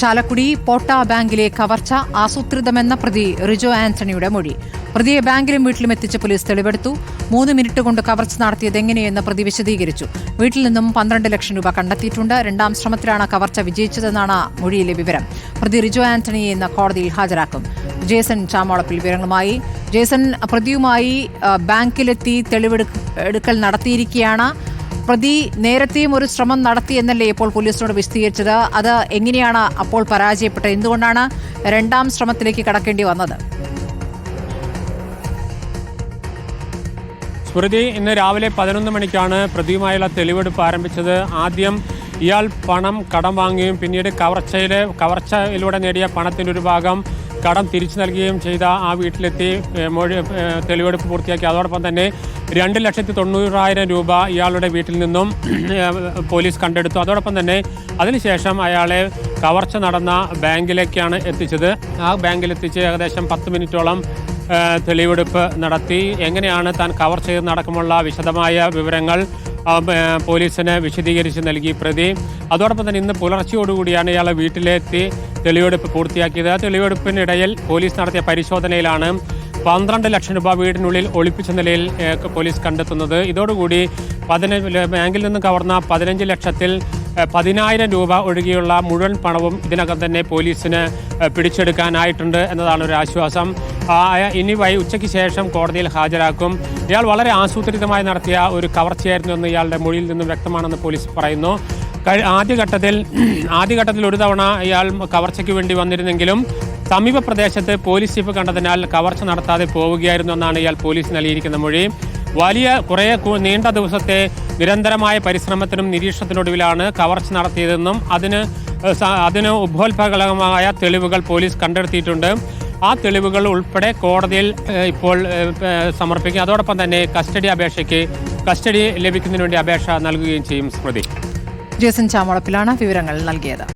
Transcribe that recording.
ചാലക്കുടി പോട്ട ബാങ്കിലെ കവർച്ച ആസൂത്രിതമെന്ന പ്രതി റിജോ ആന്റണിയുടെ മൊഴി. പ്രതിയെ ബാങ്കിലും വീട്ടിലും എത്തിച്ച പോലീസ് തെളിവെടുത്തു. മൂന്ന് മിനിറ്റ് കൊണ്ട് കവർച്ച നടത്തിയത് എങ്ങനെയെന്ന് പ്രതി വിശദീകരിച്ചു. വീട്ടിൽ നിന്നും പന്ത്രണ്ട് ലക്ഷം രൂപ കണ്ടെത്തിയിട്ടുണ്ട്. രണ്ടാം ശ്രമത്തിലാണ് കവർച്ച വിജയിച്ചതെന്നാണ് മൊഴിയിലെ വിവരം. പ്രതി റിജോ ആന്റണിയെ ഇന്ന് കോടതിയിൽ ഹാജരാക്കും. ജേസൺ ചാമോളപ്പിൽ വിവരങ്ങളുമായി. ജേസൺ പ്രതിയുമായി ബാങ്കിലെത്തി തെളിവെടുക്കൽ നടത്തിയിരിക്കുകയാണ്. പ്രതി നേരത്തെയും ഒരു ശ്രമം നടത്തി എന്നല്ലേ ഇപ്പോൾ പോലീസിനോട് വിശദീകരിച്ചത്? അത് എങ്ങനെയാണ് അപ്പോൾ പരാജയപ്പെട്ടത്? എന്തുകൊണ്ടാണ് രണ്ടാം ശ്രമത്തിലേക്ക് കടക്കേണ്ടി വന്നത്? സ്മൃതി ഇന്ന് രാവിലെ പതിനൊന്ന് മണിക്കാണ് പ്രതിയുമായുള്ള തെളിവെടുപ്പ് ആരംഭിച്ചത്. ആദ്യം ഇയാൾ പണം കടം വാങ്ങുകയും പിന്നീട് കവർച്ചയിൽ കവർച്ചയിലൂടെ നേടിയ പണത്തിന്റെ ഒരു ഭാഗം കടം തിരിച്ചു നൽകുകയും ചെയ്ത ആ വീട്ടിലെത്തി മൊഴി തെളിവെടുപ്പ് പൂർത്തിയാക്കി. അതോടൊപ്പം തന്നെ രണ്ട് ലക്ഷത്തി തൊണ്ണൂറായിരം രൂപ ഇയാളുടെ വീട്ടിൽ നിന്നും പോലീസ് കണ്ടെടുത്തു. അതോടൊപ്പം തന്നെ അതിനുശേഷം അയാളെ കവർച്ച നടന്ന ബാങ്കിലേക്കാണ് എത്തിച്ചത്. ആ ബാങ്കിലെത്തിച്ച് ഏകദേശം പത്ത് മിനിറ്റോളം തെളിവെടുപ്പ് നടത്തി. എങ്ങനെയാണ് താൻ കവർ ചെയ്ത് നടക്കുമുള്ള വിശദമായ വിവരങ്ങൾ പോലീസിന് വിശദീകരിച്ച് നൽകി പ്രതി. അതോടൊപ്പം തന്നെ ഇന്ന് പുലർച്ചയോടുകൂടിയാണ് ഇയാളെ വീട്ടിലെത്തി. തെളിവെടുപ്പ് പൂർത്തിയാക്കിയത്. തെളിവെടുപ്പിനിടയിൽ പോലീസ് നടത്തിയ പരിശോധനയിലാണ് പന്ത്രണ്ട് ലക്ഷം രൂപ വീടിനുള്ളിൽ ഒളിപ്പിച്ച നിലയിൽ പോലീസ് കണ്ടെത്തുന്നത്. ഇതോടുകൂടി പതിനഞ്ച് ബാങ്കിൽ നിന്ന് കവർന്ന പതിനഞ്ച് ലക്ഷത്തിൽ പതിനായിരം രൂപ ഒഴികെയുള്ള മുഴുവൻ പണവും ഇതിനകം തന്നെ പോലീസിന് പിടിച്ചെടുക്കാനായിട്ടുണ്ട് എന്നതാണ് ഒരു ആശ്വാസം ഇനി വൈ ഉച്ചയ്ക്ക് ശേഷം കോടതിയിൽ ഹാജരാക്കും. ഇയാൾ വളരെ ആസൂത്രിതമായി നടത്തിയ ഒരു കവർച്ചയായിരുന്നു എന്ന് ഇയാളുടെ മൊഴിയിൽ നിന്നും വ്യക്തമാണെന്ന് പോലീസ് പറയുന്നു. ആദ്യഘട്ടത്തിൽ ആദ്യഘട്ടത്തിൽ ഒരു തവണ ഇയാൾ കവർച്ചയ്ക്ക് വേണ്ടി വന്നിരുന്നെങ്കിലും സമീപ പ്രദേശത്ത് പോലീസ് ജീപ്പ് കണ്ടതിനാൽ കവർച്ച നടത്താതെ പോവുകയായിരുന്നു എന്നാണ് ഇയാൾ പോലീസ് നൽകിയിരിക്കുന്ന മൊഴി. വലിയ കുറേ നീണ്ട ദിവസത്തെ നിരന്തരമായ പരിശ്രമത്തിനും നിരീക്ഷണത്തിനൊടുവിലാണ് കവർച്ച നടത്തിയതെന്നും അതിന് അതിന് ഉപോത്ഭകമായ തെളിവുകൾ പോലീസ് കണ്ടെടുത്തിയിട്ടുണ്ട്. ആ തെളിവുകൾ ഉൾപ്പെടെ കോടതിയിൽ ഇപ്പോൾ സമർപ്പിക്കും. അതോടൊപ്പം തന്നെ കസ്റ്റഡി അപേക്ഷയ്ക്ക് കസ്റ്റഡി ലഭിക്കുന്നതിന് വേണ്ടി അപേക്ഷ നൽകുകയും ചെയ്യും സ്മൃതി. ജേസൺ ചാമോളപ്പിലാണ് വിവരങ്ങൾ നൽകിയത്